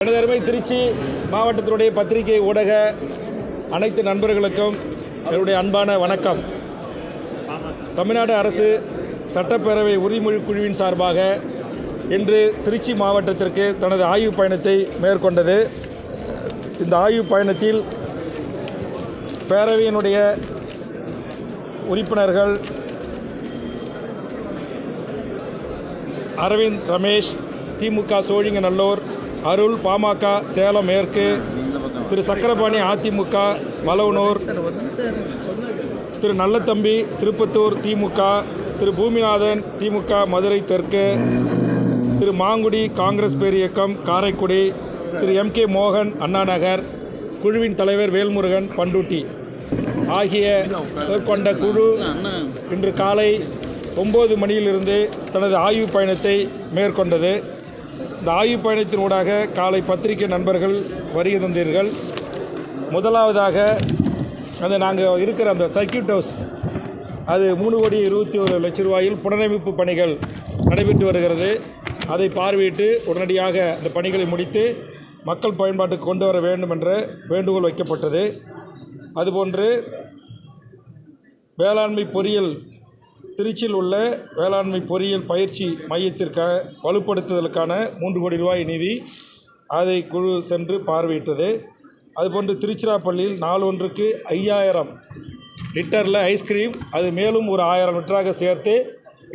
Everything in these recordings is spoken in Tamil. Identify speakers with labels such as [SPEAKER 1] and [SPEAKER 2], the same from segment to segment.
[SPEAKER 1] எனதருமை திருச்சி மாவட்டத்தினுடைய பத்திரிகை ஊடக அனைத்து நண்பர்களுக்கும் என்னுடைய அன்பான வணக்கம். தமிழ்நாடு அரசு சட்டப்பேரவை உரிமொழி குழுவின் சார்பாக இன்று திருச்சி மாவட்டத்திற்கு தனது ஆய்வுப் பயணத்தை மேற்கொண்டது. இந்த ஆய்வுப் பயணத்தில் பேரவையினுடைய உறுப்பினர்கள் அரவிந்த் ரமேஷ் திமுக சோழிங்க நல்லூர் அருள் பாமக சேலம் மேற்கு திரு சக்கரபாணி அதிமுக வளவனூர் திரு நல்லத்தம்பி திருப்பத்தூர் திமுக திரு பூமிநாதன் திமுக மதுரை தெற்கு திரு மாங்குடி காங்கிரஸ் பேரியக்கம் காரைக்குடி திரு எம் கே மோகன் அண்ணாநகர் குழுவின் தலைவர் வேல்முருகன் பண்டூட்டி ஆகிய கொண்ட குழு இன்று காலை ஒம்பது மணியிலிருந்து தனது ஆய்வுப் பயணத்தை மேற்கொண்டது. இந்த ஆய்வு பயணத்தினூடாக காலை பத்திரிகை நண்பர்கள் வருகை தந்தீர்கள். முதலாவதாக அந்த நாங்கள் இருக்கிற அந்த சர்க்கியூட் ஹவுஸ் அது மூணு கோடி இருபத்தி ஒரு லட்ச ரூபாயில் புனரமைப்பு பணிகள் நடைபெற்று வருகிறது. அதை பார்வையிட்டு உடனடியாக அந்த பணிகளை முடித்து மக்கள் பயன்பாட்டுக்கு கொண்டு வர வேண்டும் என்ற வேண்டுகோள் வைக்கப்பட்டது. அதுபோன்று வேளாண்மை பொறியியல் திருச்சியில் உள்ள வேளாண்மை பொறியியல் பயிற்சி மையத்திற்காக வலுப்படுத்துதலுக்கான மூன்று கோடி ரூபாய் நிதி அதை குழு சென்று பார்வையிட்டது. அதுபோன்று திருச்சிராப்பள்ளியில் நாள் ஒன்றுக்கு ஐயாயிரம் லிட்டரில் ஐஸ்கிரீம் அது மேலும் ஒரு ஆயிரம் லிட்டராக சேர்த்து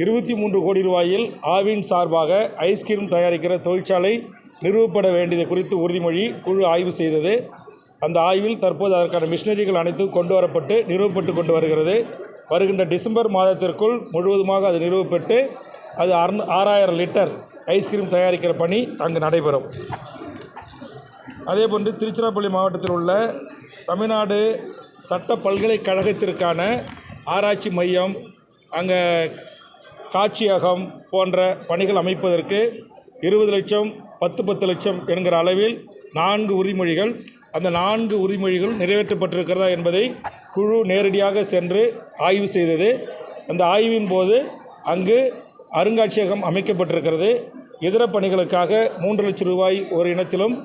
[SPEAKER 1] இருபத்தி மூன்று கோடி ரூபாயில் ஆவின் சார்பாக ஐஸ்கிரீம் தயாரிக்கிற தொழிற்சாலை நிறுவப்பட வேண்டியது குறித்து உறுதிமொழி குழு ஆய்வு செய்தது. அந்த ஆய்வில் தற்போது அதற்கான மிஷினரிகள் அனைத்தும் கொண்டு வரப்பட்டு நிறுவப்பட்டு கொண்டு வருகிறது. வருகின்ற டிசம்பர் மாதத்திற்குள் முழுவதுமாக அது நிறுவப்பட்டு அது அறுநூ ஆறாயிரம் லிட்டர் ஐஸ்கிரீம் தயாரிக்கிற பணி அங்கு நடைபெறும். அதேபோன்று திருச்சிராப்பள்ளி மாவட்டத்தில் உள்ள தமிழ்நாடு சட்ட பல்கலைக்கழகத்திற்கான ஆராய்ச்சி மையம் அங்கே காட்சியகம் போன்ற பணிகள் அமைப்பதற்கு இருபது லட்சம் பத்து பத்து லட்சம் என்கிற அளவில் நான்கு உறுதிமொழிகள் அந்த நான்கு உறுதிமொழிகள் நிறைவேற்றப்பட்டிருக்கிறதா என்பதை குழு நேரடியாக சென்று ஆய்வு செய்தது. அந்த ஆய்வின் போது அங்கு அருங்காட்சியகம் அமைக்கப்பட்டிருக்கிறது. இதர பணிகளுக்காக மூன்று லட்சம் ரூபாய் ஒரு இனத்திலும்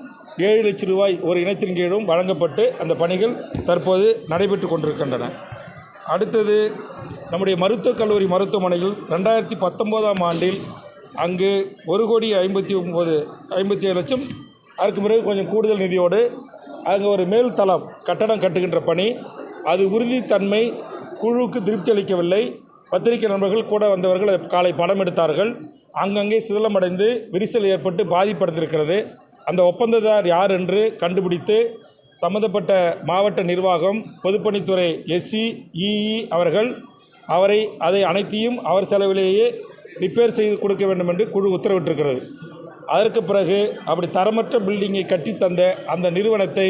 [SPEAKER 1] ஏழு லட்சம் ரூபாய் ஒரு இனத்தின் கீழும் வழங்கப்பட்டு அந்த பணிகள் தற்போது நடைபெற்று கொண்டிருக்கின்றன. அடுத்தது நம்முடைய மருத்துவக் கல்லூரி மருத்துவமனையில் ரெண்டாயிரத்தி பத்தொம்போதாம் ஆண்டில் அங்கு ஒரு கோடி ஐம்பத்தி ஒம்பது ஐம்பத்தி ஏழு லட்சம். அதுக்கு பிறகு கொஞ்சம் கூடுதல் நிதியோடு அங்கே ஒரு மேல் தளம் கட்டடம் கட்டுகின்ற பணி. அது உறுதித்தன்மை குழுவுக்கு திருப்தி அளிக்கவில்லை. பத்திரிகை நண்பர்கள் கூட வந்தவர்கள் காலை படம் எடுத்தார்கள். அங்கங்கே சிதிலமடைந்து விரிசல் ஏற்பட்டு பாதிப்படைந்திருக்கிறது. அந்த ஒப்பந்ததார் யார் என்று கண்டுபிடித்து சம்பந்தப்பட்ட மாவட்ட நிர்வாகம் பொதுப்பணித்துறை எஸ்சி இஇ அவர்கள் அவரை அதை அனைத்தையும் அவர் செலவிலேயே ரிப்பேர் செய்து கொடுக்க வேண்டும் என்று குழு உத்தரவிட்டிருக்கிறது. அதற்கு பிறகு அப்படி தரமற்ற பில்டிங்கை கட்டி தந்த அந்த நிறுவனத்தை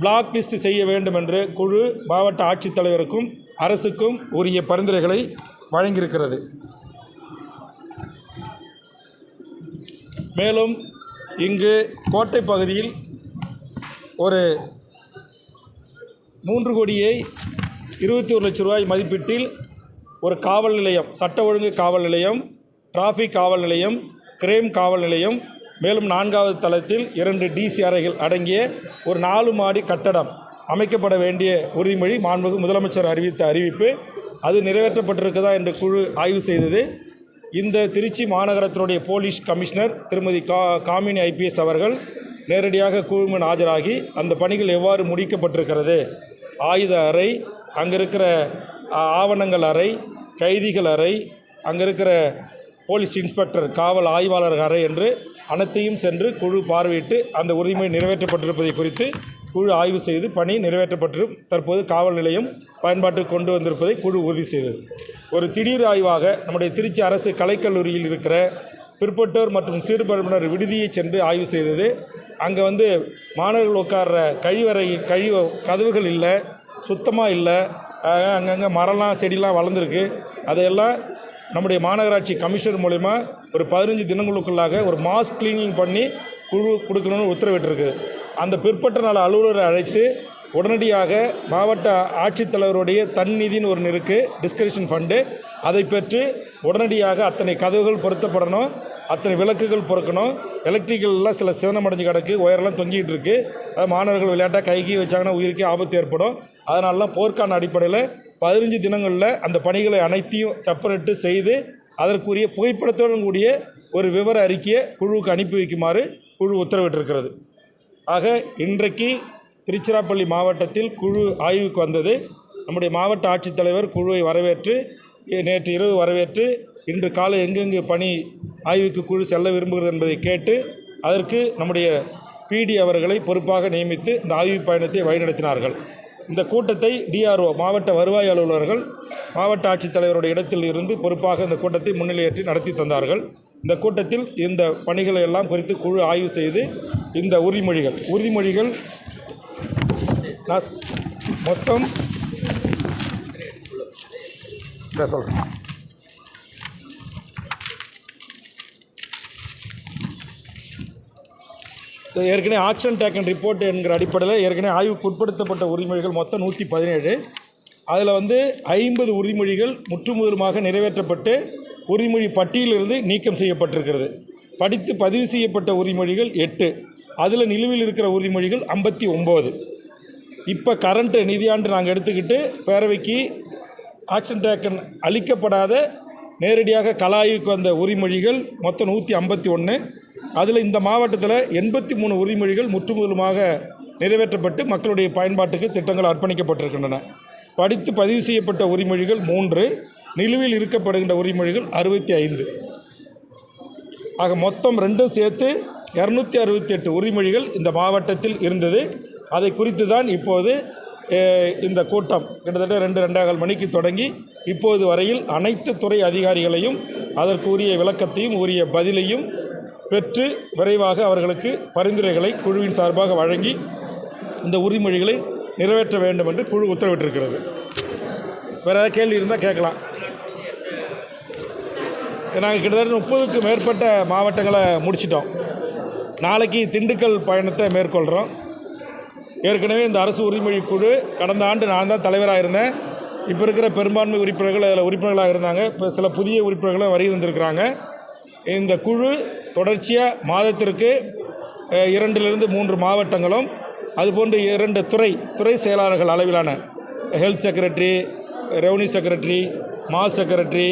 [SPEAKER 1] பிளாக் லிஸ்ட் செய்ய வேண்டும் என்று குழு மாவட்ட ஆட்சித்தலைவருக்கும் அரசுக்கும் உரிய பரிந்துரைகளை வழங்கியிருக்கிறது. மேலும் இங்கு கோட்டை பகுதியில் ஒரு மூன்று கோடியை இருபத்தி ஒரு லட்சம் ரூபாய் மதிப்பீட்டில் ஒரு காவல் நிலையம் சட்ட ஒழுங்கு காவல் நிலையம் டிராஃபிக் காவல் நிலையம் கிரேம் காவல் நிலையம் மேலும் நான்காவது தளத்தில் இரண்டு டிசி அறைகள் அடங்கிய ஒரு நாலு மாடி கட்டடம் அமைக்கப்பட வேண்டிய உறுதிமொழி மாண்புமிகு முதலமைச்சர் அறிவித்த அறிவிப்பு. அது நிறைவேற்றப்பட்டிருக்குதா என்று குழு ஆய்வு செய்தது. இந்த திருச்சி மாநகரத்தினுடைய போலீஸ் கமிஷனர் திருமதி கா காமினி ஐபிஎஸ் அவர்கள் நேரடியாக குழுமன் ஆஜராகி அந்த பணிகள் எவ்வாறு முடிக்கப்பட்டிருக்கிறது? ஆயுத அறை அங்கே இருக்கிற ஆவணங்கள் அறை கைதிகள் அறை அங்கே இருக்கிற போலீஸ் இன்ஸ்பெக்டர் காவல் ஆய்வாளர் அறை என்று அனைத்தையும் சென்று குழு பார்வையிட்டு அந்த உறுதிமொழி நிறைவேற்றப்பட்டிருப்பதை குறித்து குழு ஆய்வு செய்து பணி நிறைவேற்றப்பட்டு தற்போது காவல் நிலையம் பயன்பாட்டுக்கு கொண்டு வந்திருப்பதை குழு உறுதி செய்தது. ஒரு திடீர் ஆய்வாக நம்முடைய திருச்சி அரசு கலைக்கல்லூரியில் இருக்கிற பிற்பட்டோர் மற்றும் சிறுபான்மையினர் விடுதியை சென்று ஆய்வு செய்தது. அங்கே வந்து மாணவர்கள் உட்கார்ற கழிவறை கழிவு கதவுகள் இல்லை சுத்தமாக இல்லை. அங்கங்கே மரம்லாம் செடிலாம் வளர்ந்துருக்கு. அதையெல்லாம் நம்முடைய மாநகராட்சி கமிஷனர் மூலிமா ஒரு பதினஞ்சு தினங்களுக்குள்ளாக ஒரு மாஸ் கிளீனிங் பண்ணி குழு கொடுக்கணும்னு உத்தரவிட்டிருக்கு. அந்த பிற்பட்ட நாள் அலுவலரை அழைத்து உடனடியாக மாவட்ட ஆட்சித்தலைவருடைய தன்னிதின்னு ஒன்று இருக்குது டிஸ்கரிஷன் ஃபண்டு அதை பெற்று உடனடியாக அத்தனை கதவுகள் பொருத்தப்படணும் அத்தனை விளக்குகள் பொறுக்கணும். எலக்ட்ரிக்கல்லாம் சில சேதமடைஞ்சு கிடக்கு ஒயரெல்லாம் தொங்கிட்டு இருக்குது அது மாணவர்கள் விளையாட்டாக கைகி வச்சாங்கன்னா உயிருக்கே ஆபத்து ஏற்படும். அதனாலலாம் போர்க்கான அடிப்படையில் பதினஞ்சு தினங்களில் அந்த பணிகளை அனைத்தையும் செப்பரேட்டு செய்து அதற்குரிய புகைப்படத்துடன் கூடிய ஒரு விவர அறிக்கையை குழுவுக்கு அனுப்பி வைக்குமாறு குழு உத்தரவிட்டிருக்கிறது. ஆக இன்றைக்கு திருச்சிராப்பள்ளி மாவட்டத்தில் குழு ஆய்வுக்கு வந்தது. நம்முடைய மாவட்ட ஆட்சித்தலைவர் குழுவை வரவேற்று நேற்று இரவு வரவேற்று இன்று காலை எங்கெங்கு பணி ஆய்வுக்கு குழு செல்ல விரும்புகிறது என்பதை கேட்டு அதற்கு நம்முடைய பிடி அவர்களை பொறுப்பாக நியமித்து இந்த ஆய்வு பயணத்தை வழிநடத்தினார்கள். இந்த கூட்டத்தை டிஆர்ஓ மாவட்ட வருவாய் அலுவலர்கள் மாவட்ட ஆட்சித்தலைவருடைய இடத்தில் இருந்து பொறுப்பாக இந்த கூட்டத்தை முன்னிலையேற்றி நடத்தி தந்தார்கள். இந்த கூட்டத்தில் இந்த பணிகளை எல்லாம் குறித்து குழு ஆய்வு செய்து இந்த உறுதிமொழிகள் உறுதிமொழிகள் நான் மொத்தம் சொல்கிறேன் ஏற்கனவே ஆக்ஷன் டேக்கன் ரிப்போர்ட் என்கிற அடிப்படையில் ஏற்கனவே ஆய்வுக்கு உட்படுத்தப்பட்ட உரிமொழிகள் மொத்தம் நூற்றி பதினேழு அதில் வந்து ஐம்பது உறுதிமொழிகள் முற்றுமுதலுமாக நிறைவேற்றப்பட்டு உறுதிமொழி பட்டியலிருந்து நீக்கம் செய்யப்பட்டிருக்கிறது. படித்து பதிவு செய்யப்பட்ட உறுதிமொழிகள் எட்டு. அதில் நிலுவையில் இருக்கிற உறுதிமொழிகள் ஐம்பத்தி ஒம்பது இப்போ கரண்ட்டு நிதியாண்டு நாங்கள் எடுத்துக்கிட்டு பேரவைக்கு ஆக்ஷன் டேக்கன் அளிக்கப்படாத நேரடியாக கலாய்வுக்கு வந்த உரிமொழிகள் மொத்தம் நூற்றி ஐம்பத்தி ஒன்று அதில் இந்த மாவட்டத்தில் எண்பத்தி மூணு உரிமொழிகள் முற்றுமுதலுமாக நிறைவேற்றப்பட்டு மக்களுடைய பயன்பாட்டுக்கு திட்டங்கள் அர்ப்பணிக்கப்பட்டிருக்கின்றன. படித்து பதிவு செய்யப்பட்ட உரிமொழிகள் மூன்று நிலுவையில் இருக்கப்படுகின்ற உரிமொழிகள் அறுபத்தி ஐந்து. ஆக மொத்தம் ரெண்டும் சேர்த்து இரநூத்தி அறுபத்தி எட்டு உரிமொழிகள் இந்த மாவட்டத்தில் இருந்தது. அதை குறித்து தான் இப்போது இந்த கூட்டம் கிட்டத்தட்ட ரெண்டு ரெண்டாகால் மணிக்கு தொடங்கி இப்போது வரையில் அனைத்து துறை அதிகாரிகளையும் அதற்குரிய விளக்கத்தையும் உரிய பதிலையும் பெற்று விரைவாக அவர்களுக்கு பரிந்துரைகளை குழுவின் சார்பாக வழங்கி இந்த உறுதிமொழிகளை நிறைவேற்ற வேண்டும் என்று குழு உத்தரவிட்டிருக்கிறது. வேறு ஏதாவது கேள்வி இருந்தால் கேட்கலாம். நாங்கள் கிட்டத்தட்ட முப்பதுக்கு மேற்பட்ட மாவட்டங்களை முடிச்சிட்டோம். நாளைக்கு திண்டுக்கல் பயணத்தை மேற்கொள்கிறோம் ஏற்கனவே இந்த அரசு உரிமொழி குழு கடந்த ஆண்டு நான் தான் தலைவராக இருந்தேன். இப்போ இருக்கிற பெரும்பான்மை உறுப்பினர்கள் அதில் உறுப்பினர்களாக இருந்தாங்க. இப்போ சில புதிய உறுப்பினர்களும் வருகை வந்திருக்கிறாங்க இந்த குழு தொடர்ச்சியாக மாதத்திற்கு இரண்டிலிருந்து மூன்று மாவட்டங்களும் அதுபோன்று இரண்டு துறை துறை செயலாளர்கள் அளவிலான ஹெல்த் செக்ரட்டரி ரெவன்யூ செக்ரட்டரி மாஸ் செக்ரட்டரி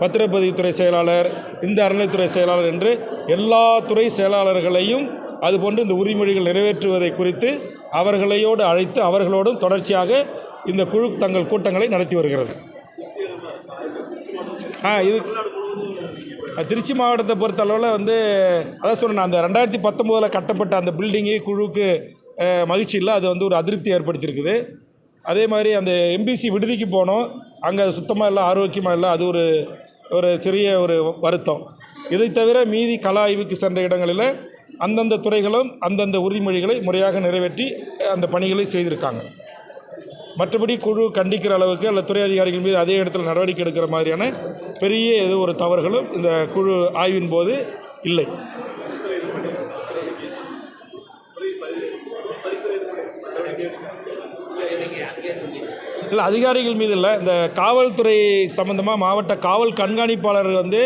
[SPEAKER 1] பத்திரப்பதிவுத்துறை செயலாளர் இந்த அறநிலைத்துறை செயலாளர் என்று எல்லா துறை செயலாளர்களையும் அதுபோன்று இந்த உரிமொழிகள் நிறைவேற்றுவதை குறித்து அவர்களையோடு அழைத்து அவர்களோடும் தொடர்ச்சியாக இந்த குழு தங்கள் கூட்டங்களை நடத்தி வருகிறது. ஆ இது திருச்சி மாவட்டத்தை பொறுத்தளவில் வந்து அதான் சொன்னேன் அந்த ரெண்டாயிரத்தி பத்தொம்போதில் கட்டப்பட்ட அந்த பில்டிங்கு குழுவுக்கு மகிழ்ச்சி இல்லை அது வந்து ஒரு அதிருப்தி ஏற்படுத்தியிருக்குது. அதே மாதிரி அந்த எம்பிசி விடுதிக்கு போனோம் அங்கே சுத்தமாக இல்லை ஆரோக்கியமாக இல்லை அது ஒரு ஒரு சிறிய ஒரு வருத்தம். இதை தவிர மீதி கல ஆய்வுக்கு சென்ற இடங்களில் அந்தந்த துறைகளும் அந்தந்த உறுதிமொழிகளை முறையாக நிறைவேற்றி அந்த பணிகளை செய்திருக்காங்க. மற்றபடி குழு கண்டிக்கிற அளவுக்கு அல்ல துறை அதிகாரிகள் மீது அதே இடத்துல நடவடிக்கை எடுக்கிற மாதிரியான பெரிய ஏதோ ஒரு தவறுகளும் இந்த குழு ஆய்வின் போது இல்லை. இல்லை அதிகாரிகள் மீது இல்லை. இந்த காவல்துறை சம்பந்தமாக மாவட்ட காவல் கண்காணிப்பாளர் வந்து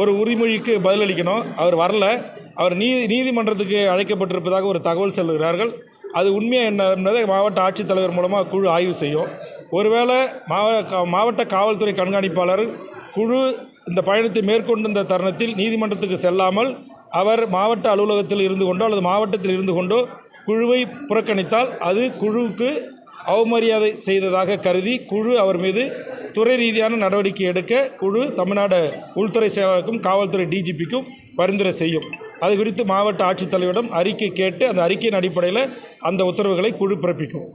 [SPEAKER 1] ஒரு உரிமொழிக்கு பதிலளிக்கணும். அவர் வரல. அவர் நீதி நீதிமன்றத்துக்கு அழைக்கப்பட்டிருப்பதாக ஒரு தகவல் சொல்லுகிறார்கள். அது உண்மையாக என்னன்றதை மாவட்ட ஆட்சித்தலைவர் மூலமாக குழு ஆய்வு செய்யும். ஒருவேளை மாவ கா- மாவட்ட காவல்துறை கண்காணிப்பாளர் குழு இந்த பயணத்தை மேற்கொண்டிருந்த தருணத்தில் நீதிமன்றத்துக்கு செல்லாமல் அவர் மாவட்ட அலுவலகத்தில் இருந்து கொண்டோ அல்லது மாவட்டத்தில் இருந்து கொண்டோ குழுவை புறக்கணித்தால் அது குழுவுக்கு அவமரியாதை செய்ததாக கருதி குழு அவர் மீது துறை ரீதியான நடவடிக்கை எடுக்க குழு தமிழ்நாடு உள்துறை செயலாளருக்கும் காவல்துறை டிஜிபிக்கும் பரிந்துரை செய்யும். அது குறித்து மாவட்ட ஆட்சித்தலைவரிடம் அறிக்கை கேட்டு அந்த அறிக்கையின் அடிப்படையில் அந்த உத்தரவுகளை குழு பிறப்பிக்கும்.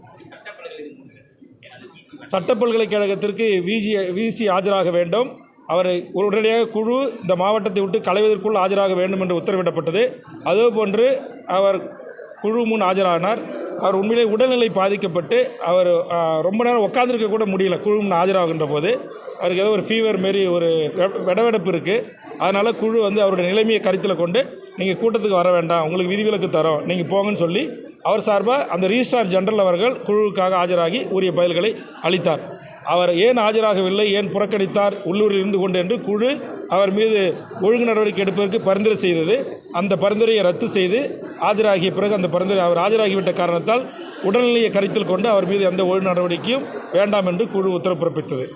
[SPEAKER 1] சட்ட பல்கலைக்கழகத்திற்கு விஜி விசி ஆஜராக வேண்டும். அவரை உடனடியாக குழு இந்த மாவட்டத்தை விட்டு களைவதற்குள் ஆஜராக வேண்டும் என்று உத்தரவிடப்பட்டது. அதேபோன்று அவர் குழு முன் ஆஜரானார். அவர் உண்மையிலே உடல்நிலை பாதிக்கப்பட்டு அவர் ரொம்ப நேரம் உட்காந்துருக்க கூட முடியல குழு முன் ஆஜராகின்ற போது. அவருக்கு ஏதோ ஒரு ஃபீவர் மாரி ஒரு விடவெடப்பு இருக்குது அதனால் குழு வந்து அவருடைய நிலைமையை கருத்தில் கொண்டு நீங்கள் கூட்டத்துக்கு வர வேண்டாம் உங்களுக்கு விதிவிலக்கு தரோம் நீங்கள் போங்கன்னு சொல்லி அவர் சார்பாக அந்த ரிஜிஸ்ட்ரார் ஜெனரல் அவர்கள் குழுவுக்காக ஆஜராகி உரிய பதில்களை அளித்தார். அவர் ஏன் ஆஜராகவில்லை ஏன் புறக்கணித்தார் உள்ளூரில் இருந்து கொண்டு என்று குழு அவர் மீது ஒழுங்கு நடவடிக்கை எடுப்பதற்கு பரிந்துரை செய்தது. அந்த பரிந்துரையை ரத்து செய்து ஆஜராகிய பிறகு அந்த பரிந்துரை அவர் ஆஜராகிவிட்ட காரணத்தால் உடல்நிலையை கருத்தில் கொண்டு அவர் மீது எந்த ஒழுங்கு நடவடிக்கையும் வேண்டாம் என்று குழு உத்தரவு பிறப்பித்தது.